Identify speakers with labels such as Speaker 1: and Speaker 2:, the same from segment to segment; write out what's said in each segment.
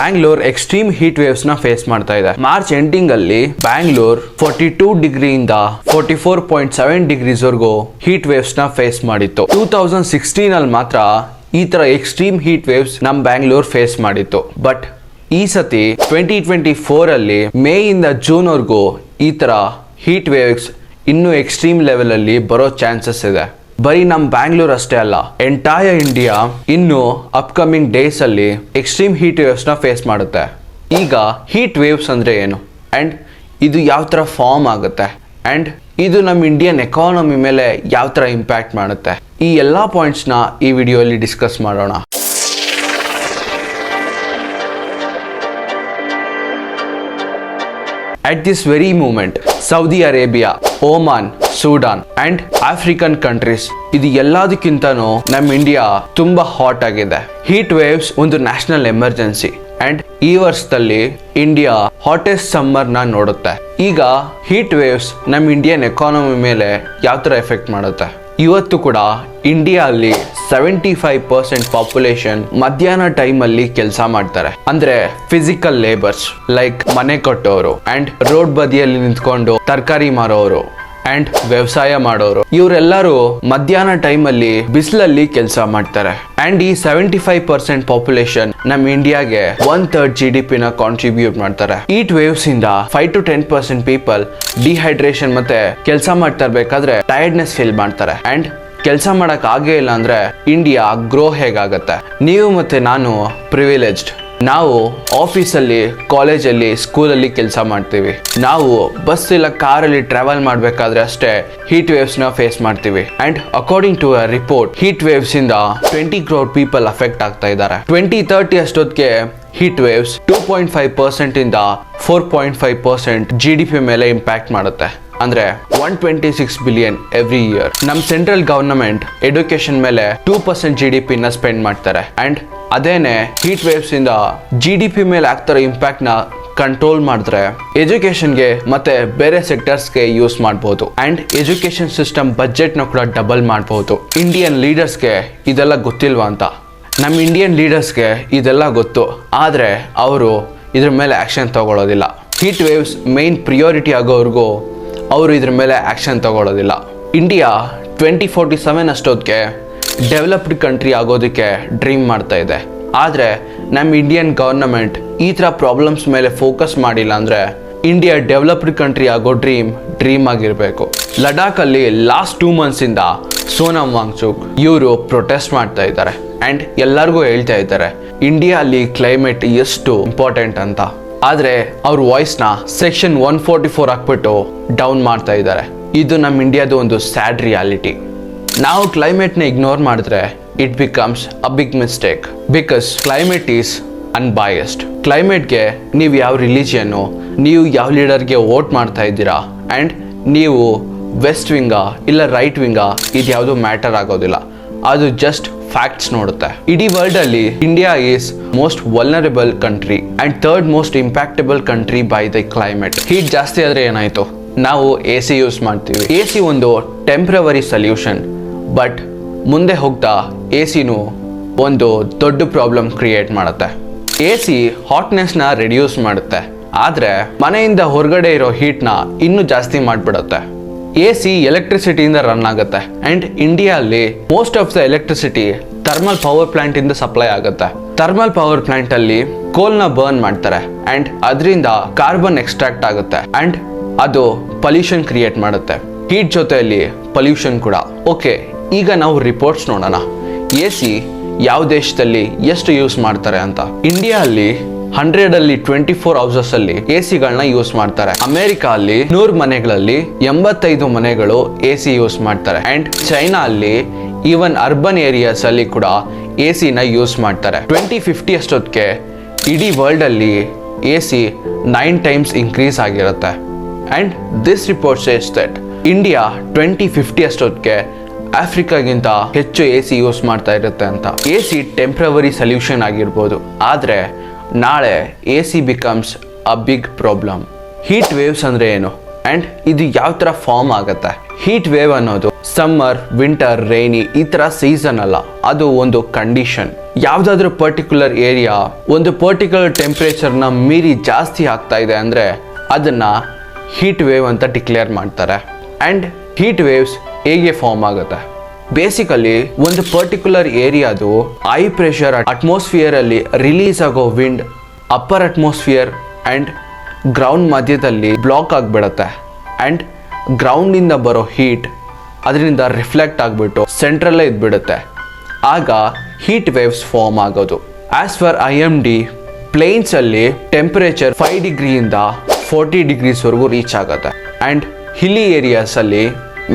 Speaker 1: Bangalore extreme heat ವೇವ್ಸ್ನ face ಮಾಡ್ತಾ ಇದೆ. ಮಾರ್ಚ್ ಎಂಡಿಂಗ್ ಅಲ್ಲಿ Bangalore forty two ಡಿಗ್ರಿಯಿಂದ forty four point seven degrees ವರ್ಗೂ heat ವೇವ್ಸ್ನ ಫೇಸ್ ಮಾಡಿತ್ತು. ಟೂ ತೌಸಂಡ್ ಸಿಕ್ಸ್ಟೀನ್ ಅಲ್ಲಿ ಮಾತ್ರ ಈ ತರ ಎಕ್ಸ್ಟ್ರೀಮ್ ಹೀಟ್ ವೇವ್ಸ್ ನಮ್ ಬ್ಯಾಂಗ್ಳೂರ್ ಫೇಸ್ ಮಾಡಿತ್ತು. ಬಟ್ ಈ ಸತಿ ಟ್ವೆಂಟಿ ಟ್ವೆಂಟಿ ಫೋರ್ ಅಲ್ಲಿ ಮೇ ಇಂದ ಜೂನ್ ವರ್ಗೂ ಈ ತರ ಹೀಟ್ ವೇವ್ಸ್ ಇನ್ನೂ ಎಕ್ಸ್ಟ್ರೀಮ್ ಲೆವೆಲ್ ಅಲ್ಲಿ ಬರೋ ಚಾನ್ಸಸ್ ಇದೆ. ಬರೀ ನಮ್ಮ ಬ್ಯಾಂಗ್ಳೂರ್ ಅಷ್ಟೇ ಅಲ್ಲ ಎಂಟೈರ್ ಇಂಡಿಯಾ ಇನ್ನು ಅಪ್ಕಮಿಂಗ್ ಡೇಸ್ ಅಲ್ಲಿ ಎಕ್ಸ್ಟ್ರೀಮ್ ಹೀಟ್ ವೇವ್ಸ್ನ ಫೇಸ್ ಮಾಡುತ್ತೆ. ಈಗ ಹೀಟ್ ವೇವ್ಸ್ ಅಂದ್ರೆ ಏನು? ಅಂಡ್ ಇದು ಯಾವ ತರ ಫಾರ್ಮ್ ಆಗುತ್ತೆ? ಅಂಡ್ ಇದು ನಮ್ಮ ಇಂಡಿಯನ್ ಎಕಾನಮಿ ಮೇಲೆ ಯಾವ ತರ ಇಂಪ್ಯಾಕ್ಟ್ ಮಾಡುತ್ತೆ? ಈ ಎಲ್ಲಾ ಪಾಯಿಂಟ್ಸ್ನ ಈ ವಿಡಿಯೋಲಿ ಡಿಸ್ಕಸ್ ಮಾಡೋಣ. At this very moment, Saudi Arabia Oman Sudan and African countries ಇದು ಎಲ್ಲದಕ್ಕಿಂತನೂ ನಮ್ಮ ಇಂಡಿಯಾ ತುಂಬಾ ಹಾಟ್ ಆಗಿದೆ. ಹೀಟ್ ವೇವ್ಸ್ ಒಂದು ನ್ಯಾಷನಲ್ ಎಮರ್ಜೆನ್ಸಿ ಅಂಡ್ ಈ ವರ್ಷದಲ್ಲಿ ಇಂಡಿಯಾ ಹಾಟೆಸ್ಟ್ ಸಮ್ಮರ್ನ ನೋಡುತ್ತೆ. ಈಗ ಹೀಟ್ ವೇವ್ಸ್ ನಮ್ಮ ಇಂಡಿಯನ್ ಎಕಾನಮಿ ಮೇಲೆ ಯಾವ ತರ ಎಫೆಕ್ಟ್ ಮಾಡುತ್ತೆ? ಇವತ್ತು ಕೂಡ ಇಂಡಿಯಾ ಅಲ್ಲಿ ಸೆವೆಂಟಿ ಫೈವ್ ಪರ್ಸೆಂಟ್ ಪಾಪ್ಯುಲೇಷನ್ ಮಧ್ಯಾಹ್ನ ಟೈಮ್ ಅಲ್ಲಿ ಕೆಲಸ ಮಾಡ್ತಾರೆ. ಅಂದ್ರೆ ಫಿಸಿಕಲ್ ಲೇಬರ್ಸ್ ಲೈಕ್ ಮನೆ ಕಟ್ಟೋರು ಅಂಡ್ ರೋಡ್ ಬದಿಯಲ್ಲಿ ನಿಂತ್ಕೊಂಡು ತರಕಾರಿ ಮಾರೋರು ಅಂಡ್ ವ್ಯವಸಾಯ ಮಾಡೋರು. ಇವರೆಲ್ಲರೂ ಮಧ್ಯಾಹ್ನ ಟೈಮ್ ಅಲ್ಲಿ ಬಿಸಿಲಲ್ಲಿ ಕೆಲಸ ಮಾಡ್ತಾರೆ. ಅಂಡ್ ಈ ಸೆವೆಂಟಿ ಫೈವ್ ಪರ್ಸೆಂಟ್ ಪಾಪ್ಯುಲೇಷನ್ ನಮ್ ಇಂಡಿಯಾಗೆ one third G D P contribute ಮಾಡ್ತಾರೆ. ಈಟ್ ವೇವ್ಸ್ ಇಂದ five to ten percent people dehydration ಮತ್ತೆ ಕೆಲಸ ಮಾಡ್ತಾ ಇರ್ಬೇಕಾದ್ರೆ ಟೈರ್ಡ್ನೆಸ್ ಫೀಲ್ ಮಾಡ್ತಾರೆ. ಅಂಡ್ ಕೆಲಸ ಮಾಡಕ್ ಆಗೇ ಇಲ್ಲ ಅಂದ್ರೆ ಇಂಡಿಯಾ ಗ್ರೋ ಹೇಗಾಗತ್ತೆ? ನೀವು ಮತ್ತೆ ನಾನು ಪ್ರಿವಿಲೇಜ್ಡ್ ನಾವು ಆಫೀಸಲ್ಲಿ, ಕಾಲೇಜಲ್ಲಿ, ಸ್ಕೂಲಲ್ಲಿ ಕೆಲಸ ಮಾಡ್ತೀವಿ. ನಾವು ಬಸ್ ಇಲ್ಲ ಕಾರಲ್ಲಿ ಟ್ರಾವೆಲ್ ಮಾಡಬೇಕಾದ್ರೆ ಅಷ್ಟೇ ಹೀಟ್ ವೇವ್ಸ್ನ ಫೇಸ್ ಮಾಡ್ತೀವಿ. And according to a report heat waves ಇಂದ ಟ್ವೆಂಟಿ ಕ್ರೋರ್ ಪೀಪಲ್ ಅಫೆಕ್ಟ್ ಆಗ್ತಾ ಇದ್ದಾರೆ. ಟ್ವೆಂಟಿ ತರ್ಟಿ ಅಷ್ಟೊತ್ತಿಗೆ heat waves two point five percent ಇಂದ four point five percent G D P ಮೇಲೆ ಇಂಪ್ಯಾಕ್ಟ್ ಮಾಡುತ್ತೆ. ಅಂದ್ರೆ one twenty six billion every year ನಮ್ central government education ಮೇಲೆ two percent G D P ನ ಸ್ಪೆಂಡ್ ಮಾಡ್ತಾರೆ. And ಅದೇನೆ ಹೀಟ್ ವೇವ್ಸ್ ಇಂದ ಜಿ ಡಿ ಪಿ ಮೇಲೆ ಆಗ್ತಾರೋ ಇಂಪ್ಯಾಕ್ಟ್ನ ಕಂಟ್ರೋಲ್ ಮಾಡಿದ್ರೆ ಎಜುಕೇಶನ್ಗೆ ಮತ್ತೆ ಬೇರೆ ಸೆಕ್ಟರ್ಸ್ಗೆ ಯೂಸ್ ಮಾಡ್ಬೋದು. ಅಂಡ್ ಎಜುಕೇಶನ್ ಸಿಸ್ಟಮ್ ಬಜೆಟ್ನ ಕೂಡ ಡಬಲ್ ಮಾಡ್ಬೋದು. ಇಂಡಿಯನ್ ಲೀಡರ್ಸ್ಗೆ ಇದೆಲ್ಲ ಗೊತ್ತಿಲ್ವಾ ಅಂತ? ನಮ್ಮ ಇಂಡಿಯನ್ ಲೀಡರ್ಸ್ಗೆ ಇದೆಲ್ಲ ಗೊತ್ತು. ಆದರೆ ಅವರು ಇದ್ರ ಮೇಲೆ ಆ್ಯಕ್ಷನ್ ತಗೊಳ್ಳೋದಿಲ್ಲ ಹೀಟ್ ವೇವ್ಸ್ ಮೇನ್ ಪ್ರಿಯೋರಿಟಿ ಆಗೋವರೆಗೂ ಅವರು ಇದ್ರ ಮೇಲೆ ಆ್ಯಕ್ಷನ್ ತಗೊಳ್ಳೋದಿಲ್ಲ. ಇಂಡಿಯಾ ಟ್ವೆಂಟಿ ಫೋರ್ಟಿ ಸೆವೆನ್ ಅಷ್ಟೊತ್ತಿಗೆ ಡೆವಲಪ್ಡ್ ಕಂಟ್ರಿ ಆಗೋದಕ್ಕೆ ಡ್ರೀಮ್ ಮಾಡ್ತಾ ಇದೆ. ಆದರೆ ನಮ್ಮ ಇಂಡಿಯನ್ ಗವರ್ನಮೆಂಟ್ ಈ ಥರ ಪ್ರಾಬ್ಲಮ್ಸ್ ಮೇಲೆ ಫೋಕಸ್ ಮಾಡಿಲ್ಲ ಅಂದರೆ ಇಂಡಿಯಾ ಡೆವಲಪ್ಡ್ ಕಂಟ್ರಿ ಆಗೋ ಡ್ರೀಮ್ ಡ್ರೀಮ್ ಆಗಿರಬೇಕು. ಲಡಾಖಲ್ಲಿ ಲಾಸ್ಟ್ ಟೂ ಮಂತ್ಸಿಂದ ಸೋನಮ್ ವಾಂಗ್ಚುಕ್ ಇವರು ಪ್ರೊಟೆಸ್ಟ್ ಮಾಡ್ತಾ ಇದ್ದಾರೆ. ಆ್ಯಂಡ್ ಎಲ್ಲರಿಗೂ ಹೇಳ್ತಾ ಇದ್ದಾರೆ ಇಂಡಿಯಾ ಅಲ್ಲಿ ಕ್ಲೈಮೇಟ್ ಎಷ್ಟು ಇಂಪಾರ್ಟೆಂಟ್ ಅಂತ. ಆದರೆ ಅವ್ರ ವಾಯ್ಸ್ನ ಸೆಕ್ಷನ್ ಒನ್ ಫೋರ್ಟಿ ಫೋರ್ ಹಾಕ್ಬಿಟ್ಟು ಡೌನ್ ಮಾಡ್ತಾ ಇದ್ದಾರೆ ಇದು ನಮ್ಮ ಇಂಡಿಯಾದ ಒಂದು ಸ್ಯಾಡ್ ರಿಯಾಲಿಟಿ ನಾವು ಕ್ಲೈಮೇಟ್ನ ಇಗ್ನೋರ್ ಮಾಡಿದ್ರೆ it becomes a big mistake because climate is unbiased ಕ್ಲೈಮೇಟ್ಗೆ ನೀವು ಯಾವ ರಿಲಿಜಿಯನ್ನು ನೀವು ಯಾವ ಲೀಡರ್ಗೆ ವೋಟ್ ಮಾಡ್ತಾ ಇದ್ದೀರಾ ಆ್ಯಂಡ್ ನೀವು ವೆಸ್ಟ್ ವಿಂಗಾ ಇಲ್ಲ ರೈಟ್ ವಿಂಗಾ ಇದು ಯಾವುದು ಮ್ಯಾಟರ್ ಆಗೋದಿಲ್ಲ. ಅದು ಜಸ್ಟ್ ಫ್ಯಾಕ್ಟ್ಸ್ ನೋಡುತ್ತೆ. ಇಡೀ ವರ್ಲ್ಡ್ ಅಲ್ಲಿ India is most vulnerable country and third most impactable country by the climate heat ಜಾಸ್ತಿ ಆದ್ರೆ ಏನಾಯ್ತು? ನಾವು ಎ ಸಿ ಯೂಸ್ ಮಾಡ್ತೀವಿ. ಎ ಸಿ ಒಂದು ಟೆಂಪ್ರವರಿ ಸೊಲ್ಯೂಷನ್ ಬಟ್ ಮುಂದೆ ಹೋಗ್ತಾ ಎ ಸಿನೂ ಒಂದು ದೊಡ್ಡ ಪ್ರಾಬ್ಲಮ್ ಕ್ರಿಯೇಟ್ ಮಾಡುತ್ತೆ. ಎ ಸಿ ಹಾಟ್ನೆಸ್ನ ರೆಡ್ಯೂಸ್ ಮಾಡುತ್ತೆ. ಆದರೆ ಮನೆಯಿಂದ ಹೊರಗಡೆ ಇರೋ ಹೀಟ್ನ ಇನ್ನೂ ಜಾಸ್ತಿ ಮಾಡಿಬಿಡುತ್ತೆ. ಎ ಸಿ ಎಲೆಕ್ಟ್ರಿಸಿಟಿಯಿಂದ ರನ್ ಆಗುತ್ತೆ. And ಇಂಡಿಯಲ್ಲಿ most of the electricity thermal power plant ಇಂದ ಸಪ್ಲೈ ಆಗುತ್ತೆ. ಥರ್ಮಲ್ ಪವರ್ ಪ್ಲಾಂಟ್ ಅಲ್ಲಿ ಕೋಲ್ನ ಬರ್ನ್ ಮಾಡ್ತಾರೆ. ಅಂಡ್ ಅದರಿಂದ ಕಾರ್ಬನ್ ಎಕ್ಸ್ಟ್ರಾಕ್ಟ್ ಆಗುತ್ತೆ. ಅಂಡ್ ಅದು ಪೊಲ್ಯೂಷನ್ ಕ್ರಿಯೇಟ್ ಮಾಡುತ್ತೆ. ಹೀಟ್ ಜೊತೆಯಲ್ಲಿ ಪೊಲ್ಯೂಷನ್ ಕೂಡ. ಓಕೆ ಈಗ ನಾವು ರಿಪೋರ್ಟ್ಸ್ ನೋಡೋಣ. ಎ ಸಿ ಯಾವ ದೇಶದಲ್ಲಿ ಎಷ್ಟು ಯೂಸ್ ಮಾಡ್ತಾರೆ ಅಂತ. ಇಂಡಿಯಾ ಅಲ್ಲಿ ಹಂಡ್ರೆಡ್ ಅಲ್ಲಿ ಟ್ವೆಂಟಿ ಫೋರ್ ಹೌಸಸ್ ಅಲ್ಲಿ ಎ ಸಿಗಳನ್ನ ಯೂಸ್ ಮಾಡ್ತಾರೆ. ಅಮೆರಿಕ ಅಲ್ಲಿ ನೂರ್ ಮನೆಗಳಲ್ಲಿ ಎಂಬತ್ತೈದು ಮನೆಗಳು ಎ ಸಿ ಯೂಸ್ ಮಾಡ್ತಾರೆ. ಅಂಡ್ ಚೈನಾ ಅಲ್ಲಿ ಈವನ್ ಅರ್ಬನ್ ಏರಿಯಾಸ್ ಅಲ್ಲಿ ಕೂಡ ಎ ಸಿನ ಯೂಸ್ ಮಾಡ್ತಾರೆ. ಟ್ವೆಂಟಿ ಫಿಫ್ಟಿ ಅಷ್ಟೊತ್ತಿಗೆ ಇಡೀ ವರ್ಲ್ಡ್ ಅಲ್ಲಿ A C nine times increase ಆಗಿರುತ್ತೆ. And this report says that India twenty fifty ಅಷ್ಟೊತ್ತಿಗೆ ಆಫ್ರಿಕಾಗಿಂತ ಹೆಚ್ಚು ಎ ಸಿ ಯೂಸ್ ಮಾಡ್ತಾ ಇರುತ್ತೆ ಅಂತ. ಎ ಸಿ ಟೆಂಪ್ರವರಿ ಸೊಲ್ಯೂಷನ್ ಆಗಿರ್ಬೋದು. ಆದರೆ ನಾಳೆ A C becomes a big problem heat waves ಅಂದ್ರೆ ಏನು? ಅಂಡ್ ಇದು ಯಾವ ತರ ಫಾರ್ಮ್ ಆಗುತ್ತೆ? ಹೀಟ್ ವೇವ್ ಅನ್ನೋದು ಸಮ್ಮರ್ ವಿಂಟರ್ ರೈನಿ ಈ ತರ ಸೀಸನ್ ಅಲ್ಲ. ಅದು ಒಂದು ಕಂಡೀಷನ್ ಯಾವುದಾದ್ರೂ ಪರ್ಟಿಕ್ಯುಲರ್ ಏರಿಯಾ ಒಂದು ಪರ್ಟಿಕ್ಯುಲರ್ ಟೆಂಪ್ರೇಚರ್ನ ಮೀರಿ ಜಾಸ್ತಿ ಆಗ್ತಾ ಇದೆ ಅಂದರೆ ಅದನ್ನು ಹೀಟ್ ವೇವ್ ಅಂತ ಡಿಕ್ಲೇರ್ ಮಾಡ್ತಾರೆ. ಆ್ಯಂಡ್ ಹೀಟ್ ವೇವ್ಸ್ ಹೇಗೆ ಫಾರ್ಮ್ ಆಗುತ್ತೆ? ಬೇಸಿಕಲಿ ಒಂದು ಪರ್ಟಿಕ್ಯುಲರ್ ಏರಿಯಾದು ಐ ಪ್ರೆಷರ್ ಅಟ್ಮಾಸ್ಫಿಯರ್ ಅಲ್ಲಿ ರಿಲೀಸ್ ಆಗೋ wind upper atmosphere and ground ಮಧ್ಯದಲ್ಲಿ ಬ್ಲಾಕ್ ಆಗಿಬಿಡುತ್ತೆ. ಆ್ಯಂಡ್ ಗ್ರೌಂಡಿಂದ ಬರೋ ಹೀಟ್ ಅದರಿಂದ ರಿಫ್ಲೆಕ್ಟ್ ಆಗಿಬಿಟ್ಟು ಸೆಂಟ್ರಲ್ಲೇ ಇದ್ಬಿಡುತ್ತೆ. ಆಗ ಹೀಟ್ ವೇವ್ಸ್ ಫಾರ್ಮ್ ಆಗೋದು. As per I M D ಪ್ಲೇನ್ಸಲ್ಲಿ temperature five ಡಿಗ್ರಿಯಿಂದ ಫೋರ್ಟಿ ಡಿಗ್ರೀಸ್ವರೆಗೂ ರೀಚ್ ಆಗುತ್ತೆ. ಆ್ಯಂಡ್ ಹಿಲಿ ಏರಿಯಾಸಲ್ಲಿ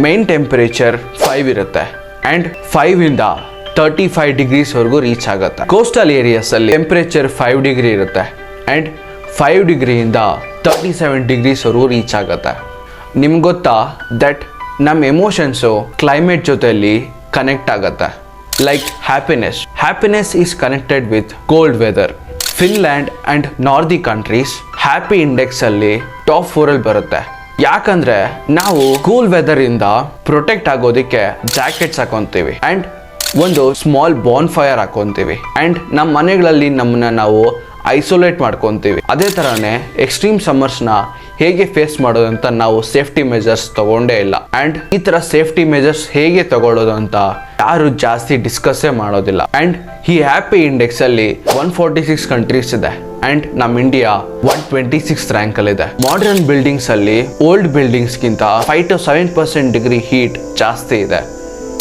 Speaker 1: ಮೇನ್ ಟೆಂಪರೇಚರ್ ಫೈವ್ ಇರುತ್ತೆ. ಆ್ಯಂಡ್ ಇಂದ ತರ್ಟಿ ಫೈವ್ ಡಿಗ್ರೀಸ್ವರೆಗೂ ರೀಚ್ ಆಗುತ್ತೆ. ಕೋಸ್ಟಲ್ ಏರಿಯಾಸಲ್ಲಿ ಟೆಂಪರೇಚರ್ ಫೈವ್ ಡಿಗ್ರಿ ಇರುತ್ತೆ. ಆ್ಯಂಡ್ ಫೈವ್ ಡಿಗ್ರಿಯಿಂದ ತರ್ಟಿ ಸೆವೆನ್ ಡಿಗ್ರೀಸ್ವರೆಗೂ ರೀಚ್ ಆಗುತ್ತೆ. ನಿಮ್ಗೆ ಗೊತ್ತಾ ದಟ್ ನಮ್ಮ ಎಮೋಷನ್ಸು ಕ್ಲೈಮೇಟ್ ಜೊತೆಯಲ್ಲಿ ಕನೆಕ್ಟ್ ಆಗುತ್ತೆ. Like happiness happiness is connected with cold weather Finland and Nordic countries happy ಇಂಡೆಕ್ಸಲ್ಲಿ top ಫೋರಲ್ಲಿ ಬರುತ್ತೆ. ಯಾಕಂದ್ರೆ ನಾವು ಕೂಲ್ ವೆದರ್ ಇಂದ ಪ್ರೊಟೆಕ್ಟ್ ಆಗೋದಕ್ಕೆ ಜಾಕೆಟ್ಸ್ ಹಾಕೊಂತೀವಿ ಅಂಡ್ ಒಂದು ಸ್ಮಾಲ್ ಬಾನ್ ಫೈರ್ ಹಾಕೊಂತೀವಿ ಅಂಡ್ ನಮ್ಮ ಮನೆಗಳಲ್ಲಿ ನಮ್ಮನ್ನ ನಾವು ಐಸೋಲೇಟ್ ಮಾಡ್ಕೊತೀವಿ. ಅದೇ ಥರನೇ ಎಕ್ಸ್ಟ್ರೀಮ್ ಸಮ್ಮರ್ಸ್ನ ಹೇಗೆ ಫೇಸ್ ಮಾಡೋದು ಅಂತ ನಾವು ಸೇಫ್ಟಿ ಮೆಜರ್ಸ್ ತಗೊಂಡೇ ಇಲ್ಲ. ಅಂಡ್ ಈ ಥರ ಸೇಫ್ಟಿ ಮೆಜರ್ಸ್ ಹೇಗೆ ತಗೊಳ್ಳೋದು ಅಂತ ಯಾರು ಜಾಸ್ತಿ ಡಿಸ್ಕಸ್ಸೇ ಮಾಡೋದಿಲ್ಲ. ಅಂಡ್ ಈ ಹ್ಯಾಪಿ ಇಂಡೆಕ್ಸ್ ಅಲ್ಲಿ ಒನ್ ಫೋರ್ಟಿ ಸಿಕ್ಸ್ ಕಂಟ್ರೀಸ್ ಇದೆ. ಅಂಡ್ ನಮ್ಮ India one twenty six rank ಅಲ್ಲಿ ಇದೆ ಮಾಡರ್ನ್ ಬಿಲ್ಡಿಂಗ್ಸ್ ಅಲ್ಲಿ ಓಲ್ಡ್ ಬಿಲ್ಡಿಂಗ್ಸ್ ಗಿಂತ five to seven percent degree heat ಜಾಸ್ತಿ ಇದೆ.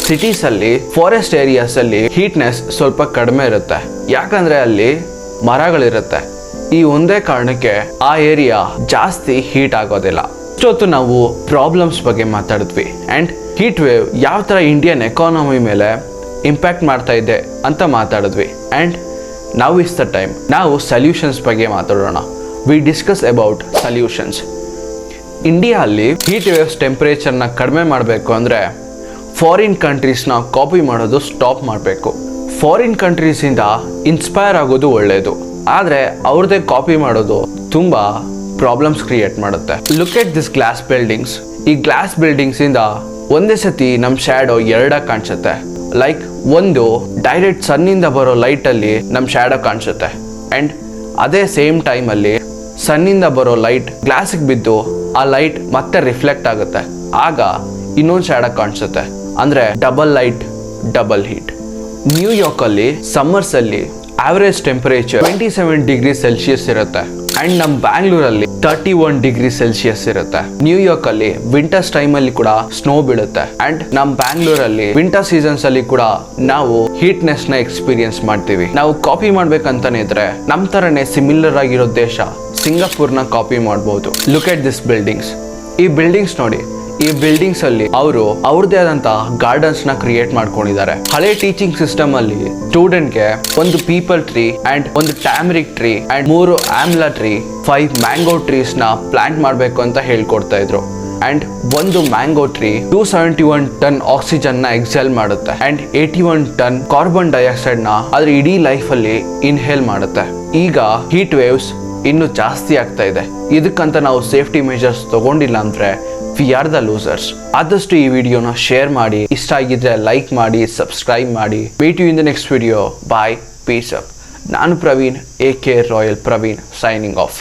Speaker 1: ಸಿಟೀಸ್ ಅಲ್ಲಿ ಫಾರೆಸ್ಟ್ ಏರಿಯಾಸ್ ಅಲ್ಲಿ ಹೀಟ್ನೆಸ್ ಸ್ವಲ್ಪ ಕಡಿಮೆ ಇರುತ್ತೆ. ಯಾಕಂದ್ರೆ ಅಲ್ಲಿ ಮರಗಳಿರುತ್ತೆ. ಈ ಒಂದೇ ಕಾರಣಕ್ಕೆ ಆ ಏರಿಯಾ ಜಾಸ್ತಿ ಹೀಟ್ ಆಗೋದಿಲ್ಲ. ಇಷ್ಟೊತ್ತು ನಾವು ಪ್ರಾಬ್ಲಮ್ಸ್ ಬಗ್ಗೆ ಮಾತಾಡಿದ್ವಿ. ಅಂಡ್ ಹೀಟ್ ವೇವ್ ಯಾವ ಥರ ಇಂಡಿಯನ್ ಎಕಾನಮಿ ಮೇಲೆ ಇಂಪ್ಯಾಕ್ಟ್ ಮಾಡ್ತಾ ಇದೆ ಅಂತ ಮಾತಾಡಿದ್ವಿ. ಆ್ಯಂಡ್ ನಾವು ಇಸ್ ದ ಟೈಮ್ ನಾವು ಸಲ್ಯೂಷನ್ಸ್ ಬಗ್ಗೆ ಮಾತಾಡೋಣ. We discuss about solutions India ಅಲ್ಲಿ ಹೀಟ್ ವೇವ್ಸ್ ಟೆಂಪ್ರೇಚರ್ನ ಕಡಿಮೆ ಮಾಡಬೇಕು ಅಂದರೆ ಫಾರಿನ್ ಕಂಟ್ರೀಸ್ನ ಕಾಪಿ ಮಾಡೋದು ಸ್ಟಾಪ್ ಮಾಡಬೇಕು. ಫಾರಿನ್ ಕಂಟ್ರೀಸಿಂದ ಇನ್ಸ್ಪೈರ್ ಆಗೋದು ಒಳ್ಳೆಯದು ಆದರೆ ಅವ್ರದ್ದೇ ಕಾಪಿ ಮಾಡೋದು ತುಂಬ ಪ್ರಾಬ್ಲಮ್ಸ್ ಕ್ರಿಯೇಟ್ ಮಾಡುತ್ತೆ. Look at this glass buildings ಈ ಗ್ಲಾಸ್ ಬಿಲ್ಡಿಂಗ್ಸಿಂದ ಒಂದೇ ಸತಿ ನಮ್ಮ ಶ್ಯಾಡೋ ಎರಡಾಗಿ ಕಾಣಿಸುತ್ತೆ. ಲೈಕ್ ಒಂದು ಡೈರೆಕ್ಟ್ ಸನ್ನಿಂದ ಬರೋ ಲೈಟಲ್ಲಿ ನಮ್ಮ ಶ್ಯಾಡೋ ಕಾಣಿಸುತ್ತೆ. ಆ್ಯಂಡ್ ಅದೇ ಸೇಮ್ ಟೈಮಲ್ಲಿ ಸನ್ನಿಂದ ಬರೋ ಲೈಟ್ ಗ್ಲಾಸಿಗೆ ಬಿದ್ದು ಆ ಲೈಟ್ ಮತ್ತೆ ರಿಫ್ಲೆಕ್ಟ್ ಆಗುತ್ತೆ. ಆಗ ಇನ್ನೊಂದು ಶ್ಯಾಡೋ ಕಾಣಿಸುತ್ತೆ. ಅಂದ್ರೆ double light double heat New York ಅಲ್ಲಿ ಸಮ್ಮರ್ಸ್ ಅಲ್ಲಿ average temperature twenty seven degree Celsius ಇರುತ್ತೆ. ಅಂಡ್ ನಮ್ಮ ಬ್ಯಾಂಗ್ಳೂರಲ್ಲಿ ತರ್ಟಿ ಒನ್ ಡಿಗ್ರಿ ಸೆಲ್ಸಿಯಸ್ ಇರುತ್ತೆ. ನ್ಯೂಯಾರ್ಕ್ ಅಲ್ಲಿ ವಿಂಟರ್ಸ್ ಟೈಮ್ ಅಲ್ಲಿ ಕೂಡ ಸ್ನೋ ಬೀಳುತ್ತೆ. ಅಂಡ್ ನಮ್ಮ ಬ್ಯಾಂಗ್ಳೂರಲ್ಲಿ ವಿಂಟರ್ ಸೀಸನ್ಸ್ ಅಲ್ಲಿ ಕೂಡ ನಾವು ಹೀಟ್ನೆಸ್ನ ಎಕ್ಸ್ಪೀರಿಯನ್ಸ್ ಮಾಡ್ತೀವಿ. ನಾವು ಕಾಪಿ ಮಾಡ್ಬೇಕಂತಾನೆ ಇದ್ರೆ ನಮ್ ತರನೇ ಸಿಮಿಲರ್ ಆಗಿರೋ ದೇಶ ಸಿಂಗಾಪುರ್ನ ಕಾಪಿ ಮಾಡಬಹುದು ಲುಕ್ ಎಟ್ ದಿಸ್ ಬಿಲ್ಡಿಂಗ್ಸ್ ಈ ಬಿಲ್ಡಿಂಗ್ಸ್ ನೋಡಿ ಈ ಬಿಲ್ಡಿಂಗ್ಸ್ ಅಲ್ಲಿ ಅವರು ಅವ್ರದೇ ಆದಂತ ಗಾರ್ಡನ್ಸ್ನ ಕ್ರಿಯೇಟ್ ಮಾಡ್ಕೊಂಡಿದ್ದಾರೆ. ಹಳೆ ಟೀಚಿಂಗ್ ಸಿಸ್ಟಮ್ ಅಲ್ಲಿ ಸ್ಟೂಡೆಂಟ್ಗೆ ಒಂದು ಪೀಪಲ್ ಟ್ರೀ ಅಂಡ್ ಒಂದು ಟ್ಯಾಮರಿಕ್ ಟ್ರೀ ಅಂಡ್ ಮೂರು ಆಮ್ಲಾ ಟ್ರೀ ಫೈವ್ ಮ್ಯಾಂಗೋ ಟ್ರೀಸ್ನ ಪ್ಲಾಂಟ್ ಮಾಡಬೇಕು ಅಂತ ಹೇಳ್ಕೊಡ್ತಾ ಇದ್ರು. ಅಂಡ್ ಒಂದು mango tree two seventy one ton ಆಕ್ಸಿಜನ್ನ ಎಕ್ಸೆಲ್ ಮಾಡುತ್ತೆ and eighty one ton carbon ಡೈಆಕ್ಸೈಡ್ನ ಅದ್ರ ಇಡೀ ಲೈಫ್ ಅಲ್ಲಿ ಇನ್ಹೇಲ್ ಮಾಡುತ್ತೆ. ಈಗ ಹೀಟ್ ವೇವ್ಸ್ ಇನ್ನು ಜಾಸ್ತಿ ಆಗ್ತಾ ಇದೆ. ಇದಕ್ಕಂತ ನಾವು ಸೇಫ್ಟಿ ಮೆಜರ್ಸ್ ತಗೊಂಡಿಲ್ಲ ಅಂದ್ರೆ ವಿ ಆರ್ ದ ಲೂಸರ್ಸ್ ಆದಷ್ಟು ಈ ವಿಡಿಯೋನ ಶೇರ್ ಮಾಡಿ. ಇಷ್ಟ ಆಗಿದ್ರೆ ಲೈಕ್ ಮಾಡಿ ಸಬ್ಸ್ಕ್ರೈಬ್ ಮಾಡಿ. Meet you in the next video bye peace up ನಾನು Praveen A K Royal Praveen signing off